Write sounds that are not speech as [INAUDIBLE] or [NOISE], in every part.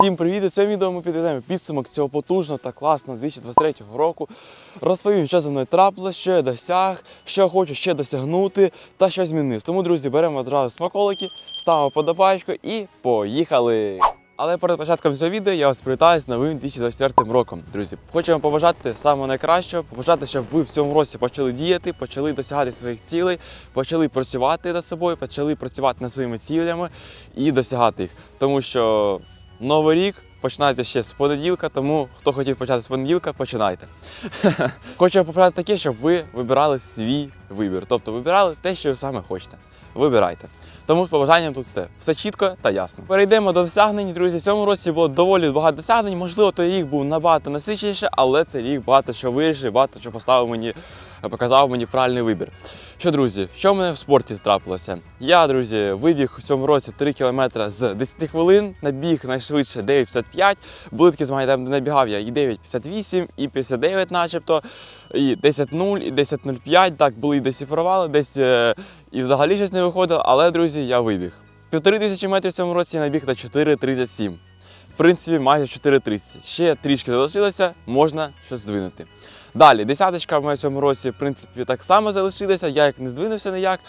Всім привіт! У цьому відео ми підведемо підсумок цього потужного та класного 2023 року. Розповім, що за мною трапилось, що я досяг, що хочу ще досягнути та що змінив. Тому, друзі, беремо одразу смаколики, ставимо подобайку і поїхали! Але перед початком цього відео я вас привітаю з новим 2024 роком. Друзі, вам побажати самого найкращого, побажати, щоб ви в цьому році почали діяти, почали досягати своїх цілей, почали працювати над собою, почали працювати над своїми цілями і досягати їх. Тому що новий рік починайте ще з понеділка, тому хто хотів почати з понеділка, починайте. [LAUGHS] Хочу попрати таке, щоб ви вибирали свій вибір. Тобто вибирали те, що ви саме хочете. Вибирайте. Тому з побажанням тут все. Все чітко та ясно. Перейдемо до досягнень, друзі. В цьому році було доволі багато досягнень. Можливо, той рік був набагато насиченіше, але цей рік багато що вирішив, багато що поставив мені, показав мені правильний вибір. Що, друзі, що в мене в спорті трапилося? Я, друзі, вибіг у цьому році 3 км з 10 хвилин, набіг найшвидше 9,55. Були такі змагання, де набігав я і 9,58, і 59 начебто, і 10,0, і 10,05. Так, були і десь і провали, десь і взагалі щось не виходило, але, друзі, я вибіг. Півтори тисячі метрів в цьому році я набіг на 4,37. В принципі, майже 4,30. Ще трішки залишилося, можна щось здвинути. Далі, десяточка в моєму цьому році, в принципі, так само залишилася. Я як не здвинувся ніяк.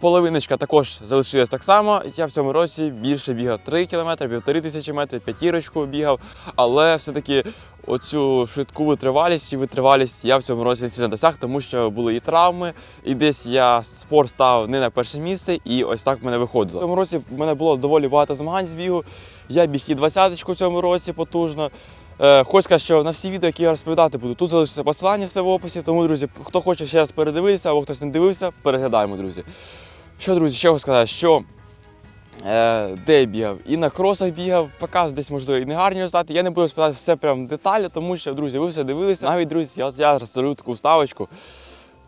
Половиночка також залишилась так само. Я в цьому році більше бігав 3 км, півтори тисячі метрів, п'ятірочку бігав. Але все-таки оцю швидку витривалість і витривалість я в цьому році не досяг, тому що були і травми, і десь я спорт став не на перше місце, і ось так в мене виходило. В цьому році в мене було доволі багато змагань з бігу. Я біг і двадцяточку в цьому році потужно. Е, Хочу сказати, що на всі відео, які я розповідати буду, тут залишиться посилання все в описі. Тому, друзі, хто хоче ще раз передивитися або хтось не дивився, переглядаємо, друзі. Що, друзі, ще хочу сказати, що е, де я бігав? І на кросах бігав, показ десь, можливо, і не гарні результати. Я не буду розповідати все прям деталі, тому що, друзі, ви все дивилися. Навіть, друзі, я, я розроблю таку вставочку.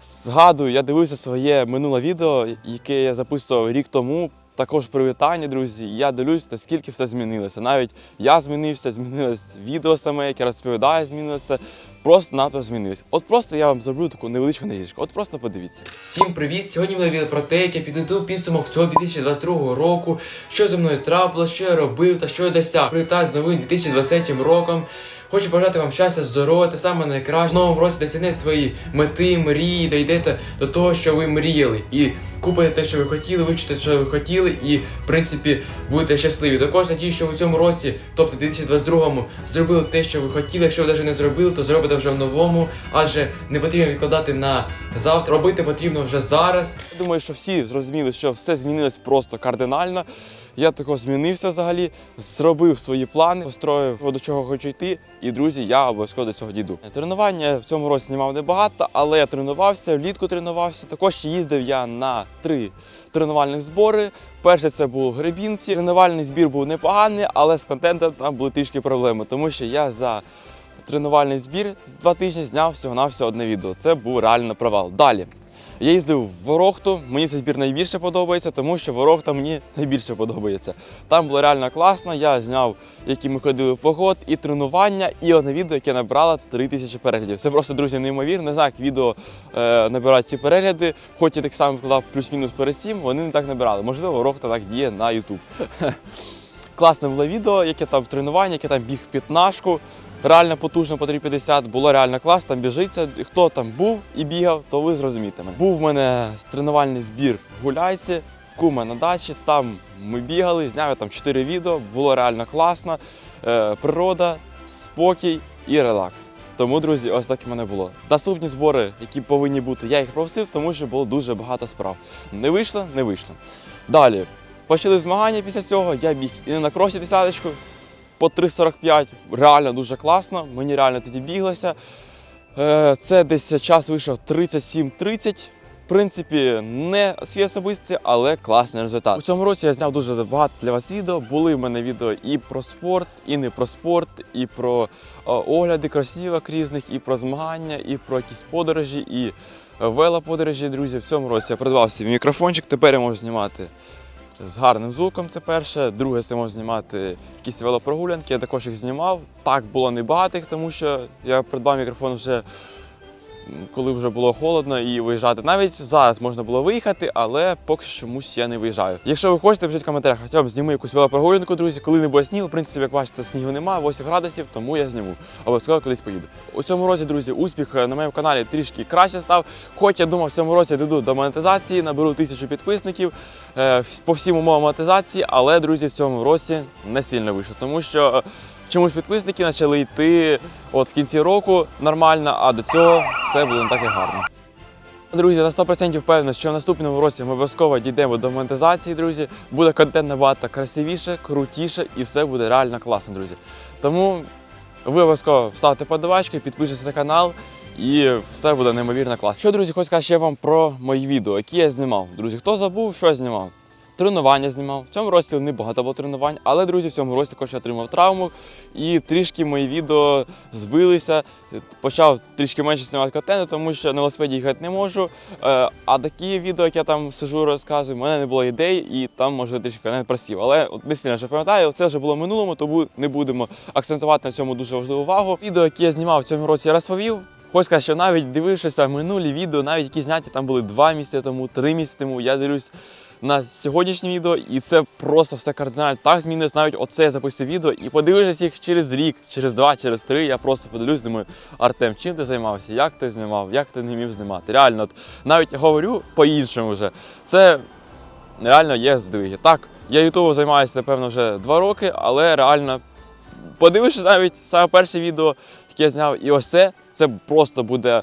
Згадую, я дивився своє минуле відео, яке я записував рік тому. Також привітання, друзі. Я дивлюсь, наскільки все змінилося. Навіть я змінився, змінилось відео саме, яке розповідає, змінилося. Просто надто змінилось. От просто я вам зроблю таку невеличку наїжку. От просто подивіться. Всім привіт! Сьогодні буде відео про те, як я підведу підсумок цього 2022 року, що зі мною трапилось, що я робив та що я досяг. Привітаю з новим 2023 роком. Хочу бажати вам щастя, здоров'я та саме найкраще. В новому році досягнете свої мети, мрії, дійдете до того, що ви мріяли. І купите те, що ви хотіли, вивчите, що ви хотіли, і в принципі будете щасливі. Також надію, що в цьому році, тобто 2022-му, зробили те, що ви хотіли. Якщо ви навіть не зробили, то зробите вже в новому, адже не потрібно відкладати на завтра. Робити потрібно вже зараз. Я думаю, що всі зрозуміли, що все змінилось просто кардинально. Я також змінився взагалі, зробив свої плани, построїв до чого хочу йти. І друзі, я обов'язково до цього дійду. Тренування в цьому році знімав небагато, але я тренувався, влітку тренувався. Також їздив я на три тренувальних збори. Перше це був гребінці. Тренувальний збір був непоганий, але з контентом там були трішки проблеми, тому що я за тренувальний збір два тижні зняв всього-навсього одне відео. Це був реально провал. Далі. Я їздив в Ворохту, мені цей збір найбільше подобається, тому що Ворохта мені найбільше подобається. Там було реально класно, я зняв, які ми ходили в поход, і тренування, і одне відео, яке набрало 3000 переглядів. Це просто, друзі, неймовірно. Не знаю, як відео е, набирають ці перегляди, хоч я так само вкладав плюс-мінус перед цим, вони не так набирали. Можливо, Ворохта так діє на YouTube. [LAUGHS] Класне було відео, яке там тренування, яке там біг п'ятнашку. Реально потужно по 350, було реально класно, там біжиться. Хто там був і бігав, то ви зрозумієте мене. Був в мене тренувальний збір в Гуляйці, в Кума на дачі. Там ми бігали, зняв я там 4 відео, було реально класно. Е, природа, спокій і релакс. Тому, друзі, ось так і мене було. Наступні збори, які повинні бути, я їх пропустив, тому що було дуже багато справ. Не вийшло, не вийшло. Далі. Почали змагання після цього, я біг і на кросі десяточку, по 3,45. Реально дуже класно. Мені реально тоді біглося. Е, Це десь час вийшов 37-30. В принципі, не свій особисті, але класний результат. У цьому році я зняв дуже багато для вас відео. Були в мене відео і про спорт, і не про спорт, і про огляди кросівок різних, і про змагання, і про якісь подорожі, і е, велоподорожі, друзі. В цьому році я придбав свій мікрофончик. Тепер я можу знімати з гарним звуком. Це перше. Друге, це можна знімати якісь велопрогулянки. Я також їх знімав. Так було небагато тому що я придбав мікрофон вже коли вже було холодно і виїжджати. Навіть зараз можна було виїхати, але поки що чомусь я не виїжджаю. Якщо ви хочете, пишіть в коментарях, хоча б зніми якусь велопрогулянку, друзі. Коли не буде снігу, в принципі, як бачите, снігу немає, 8 градусів, тому я зніму. Обов'язково кудись поїду. У цьому році, друзі, успіх е, на моєму каналі трішки краще став. Хоч я думав, в цьому році дійду до монетизації, наберу тисячу підписників е, по всім умовам монетизації, але, друзі, в цьому році не сильно вийшло, тому що. Чомусь підписники почали йти от в кінці року нормально, а до цього все було не так і гарно. Друзі, на 100% впевнений, що в наступному році ми обов'язково дійдемо до монетизації, друзі. Буде контент набагато красивіше, крутіше і все буде реально класно, друзі. Тому ви обов'язково ставте подавачки, підпишіться на канал. І все буде неймовірно класно. Що, друзі, хочу сказати ще вам про мої відео, які я знімав. Друзі, хто забув, що я знімав? Тренування знімав. В цьому році не багато було тренувань, але друзі, в цьому році також я отримав травму і трішки мої відео збилися. Почав трішки менше знімати контенту, тому що на велосипеді їхати не можу. Е, А такі відео, як я там сижу, розказую, в мене не було ідей, і там може трішки контент просів. Але от не сильно вже пам'ятаю, це вже було в минулому, тому не будемо акцентувати на цьому дуже важливу увагу. Відео, які я знімав в цьому році, я розповів. Хочу сказати, що навіть дивившися минулі відео, навіть які зняті там були два місяці тому, три місяці тому, я дивлюсь на сьогоднішнє відео, і це просто все кардинально так змінилось. Навіть оце я запустив відео, і подивившись їх через рік, через два, через три, я просто подивлюсь, думаю, Артем, чим ти займався? Як ти знімав? Як ти не вмів знімати? Реально, от, навіть говорю по-іншому вже. Це реально є здвиги. Так, я ютубом займаюся, напевно, вже два роки, але реально подивившись навіть саме перше відео, яке я зняв, і ось це, це просто буде.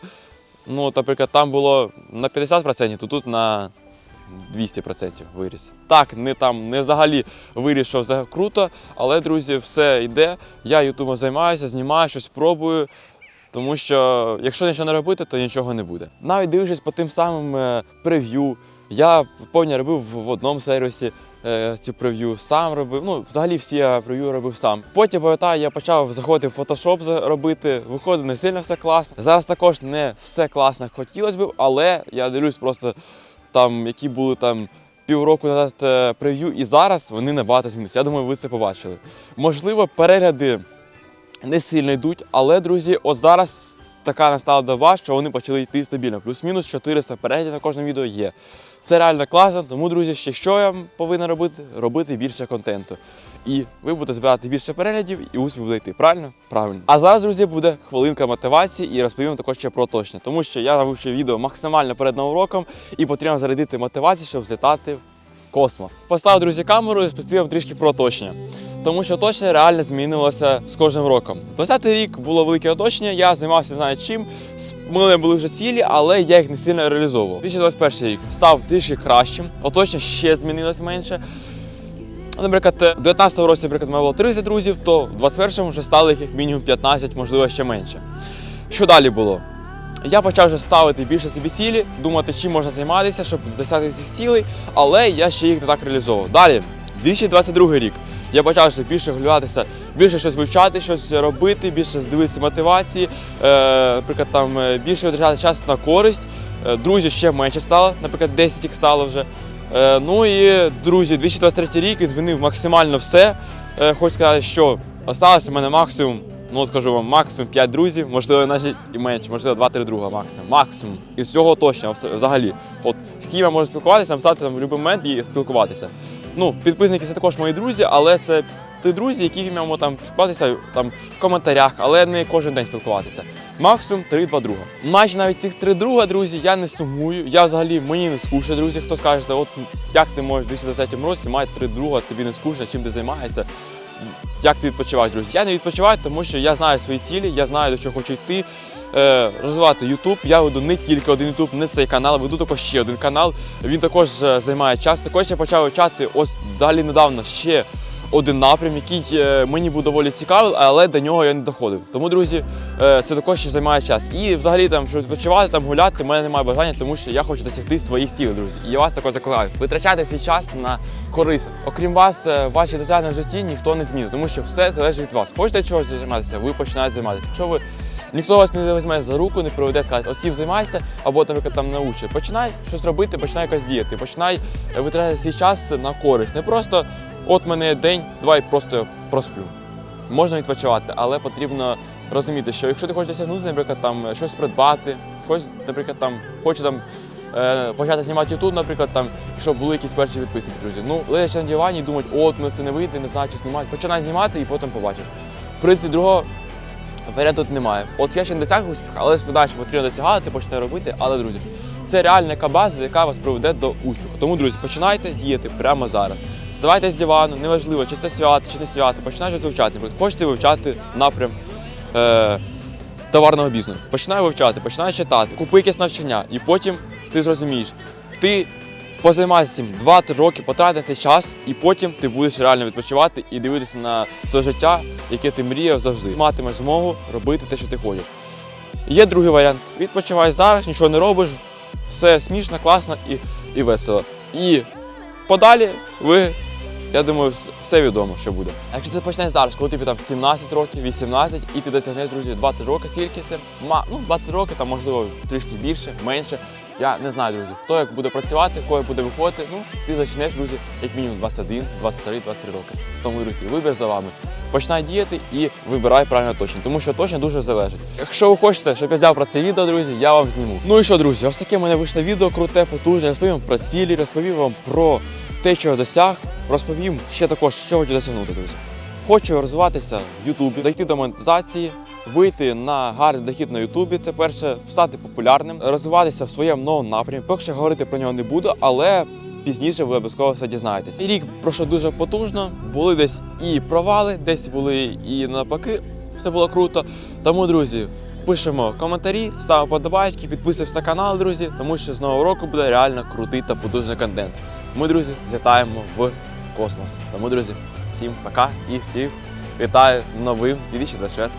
Ну, наприклад, там було на 50%, то тут на 200% виріс. Так, не там не взагалі виріс, що все круто, але друзі, все йде. Я ютубом займаюся, знімаю, щось пробую. Тому що якщо нічого не робити, то нічого не буде. Навіть дивлячись по тим самим е, прев'ю, я повні робив в одному сервісі е, цю прев'ю, сам робив. Ну, взагалі всі я прев'ю робив сам. Потім пам'ятаю, я почав заходити в за- робити. Виходить не сильно все класно. Зараз також не все класно хотілося б, але я дивлюсь просто там, які були там. Півроку назад е, прев'ю, і зараз вони набагато змінилися. Я думаю, ви це побачили. Можливо, перегляди не сильно йдуть, але, друзі, от зараз така настала доба, що вони почали йти стабільно. Плюс-мінус 400 переглядів на кожному відео є. Це реально класно, тому, друзі, ще що я повинен робити? Робити більше контенту. І ви будете збирати більше переглядів, і успіх буде йти. Правильно? Правильно. А зараз, друзі, буде хвилинка мотивації і розповім також ще про точне. Тому що я вивчив відео максимально перед новим роком і потрібно зарядити мотивацію, щоб злітати космос. Поставив, друзі, камеру і спустив трішки про оточення. Тому що оточення реально змінилося з кожним роком. 20-й рік було велике оточення, я займався знаю чим. У мене були вже цілі, але я їх не сильно реалізовував. 2021 рік став трішки кращим, оточення ще змінилось менше. Наприклад, в 19-му році, наприклад, мене було 30 друзів, то в 21-му вже стало їх мінімум 15, можливо, ще менше. Що далі було? Я почав вже ставити більше собі цілі, думати, чим можна займатися, щоб досягти цих цілей, але я ще їх не так реалізовував. Далі, 2022 рік. Я почав ще більше гулятися, більше щось вивчати, щось робити, більше дивитися мотивації, е, наприклад, там е, більше витрачати час на користь. Е, друзів ще менше стало, наприклад, 10 їх стало вже. Е, ну і друзі, 2023 рік він змінив максимально все. Е, хочу сказати, що осталося в мене максимум, ну скажу вам, максимум 5 друзів, можливо, навіть і менше, можливо, 2-3 друга максимум. Максимум. І всього точно взагалі. От з ким я можу спілкуватися, написати там в будь-який момент і спілкуватися. Ну, підписники це також мої друзі, але це ті друзі, які ми можемо там спілкуватися там, в коментарях, але не кожен день спілкуватися. Максимум 3-2 друга. Майже навіть цих три друга, друзі, я не сумую. Я взагалі мені не скучно, друзі. Хто скаже, от як ти можеш в 2023 році мати три друга, тобі не скучно, чим ти займаєшся. Як ти відпочиваєш, друзі? Я не відпочиваю, тому що я знаю свої цілі, я знаю, до чого хочу йти. Е, розвивати YouTube. Я веду не тільки один YouTube, не цей канал, веду також ще один канал. Він також е, займає час. Також я почав вивчати ось далі недавно ще один напрям, який е, мені був доволі цікавий, але до нього я не доходив. Тому, друзі, це також ще займає час. І взагалі там, щоб відпочивати, там гуляти, в мене немає бажання, тому що я хочу досягти своїх цілей, друзі. І я вас також закликаю. Витрачайте свій час на корисне. Окрім вас, е, ваші досягнення в житті ніхто не змінить, тому що все залежить від вас. Хочете чогось займатися, ви починаєте займатися. Якщо ви Ніхто вас не візьме за руку, не проведе, скаже, цим займайся, або наприклад, там научить. Починай щось робити, починай якось діяти, починай е, витрачати свій час на користь. Не просто от мене день, давай просто просплю. Можна відпочивати, але потрібно розуміти, що якщо ти хочеш досягнути, наприклад, там щось придбати, щось, наприклад, там хоче там е, почати знімати YouTube, наприклад, там, щоб були якісь перші підписники, друзі. Ну, лежачи на дивані і думати, от, ну це не вийде, не знаю, чи знімати. Починай знімати і потім побачиш. В принципі, другого варіанту тут немає. От я ще не досяг успіху, але що потрібно досягати, почне робити. Але, друзі, це реальна яка база, яка вас приведе до успіху. Тому, друзі, починайте діяти прямо зараз. Вставайте з дивану, неважливо, чи це свято, чи не свято, починайте вивчати. Хочете вивчати напрям. Е- товарного бізнесу. Починай вивчати, починай читати, купи якесь навчання, і потім ти зрозумієш, ти позаймайся цим 2-3 роки, потрати на цей час, і потім ти будеш реально відпочивати і дивитися на своє життя, яке ти мріяв завжди. Матимеш змогу робити те, що ти хочеш. Є другий варіант. Відпочивай зараз, нічого не робиш, все смішно, класно і, і весело. І подалі ви я думаю, все відомо, що буде. Якщо ти почнеш зараз, коли тобі там 17 років, 18, і ти досягнеш, друзі, 2-3 роки, скільки це? Ма, ну, 2-3 роки, там можливо трішки більше, менше. Я не знаю, друзі, хто як буде працювати, кого буде виходити. Ну, ти почнеш, друзі, як мінімум 21, 23, 23 роки. Тому, друзі, вибір за вами. Починай діяти і вибирай правильно точно, тому що точно дуже залежить. Якщо ви хочете, щоб я взяв про це відео, друзі, я вам зніму. Ну і що, друзі, ось таке в мене вийшло відео круте, потужне. Я розповім про цілі, розповів вам про те, я досяг. Розповім ще також, що хочу досягнути, друзі. Хочу розвиватися в Ютубі, дійти до монетизації, вийти на гарний дохід на Ютубі. Це перше, стати популярним, розвиватися в своєму новому напрямі. Поки що говорити про нього не буду, але пізніше ви обов'язково все дізнаєтесь. Рік пройшов дуже потужно. Були десь і провали, десь були і навпаки. Все було круто. Тому, друзі, пишемо коментарі, ставимо подобайки, підписуємось на канал, друзі, тому що з нового року буде реально крутий та потужний контент. Ми, друзі, злітаємо в космос. Тому, друзі, всім пока і всіх вітаю з новим 2024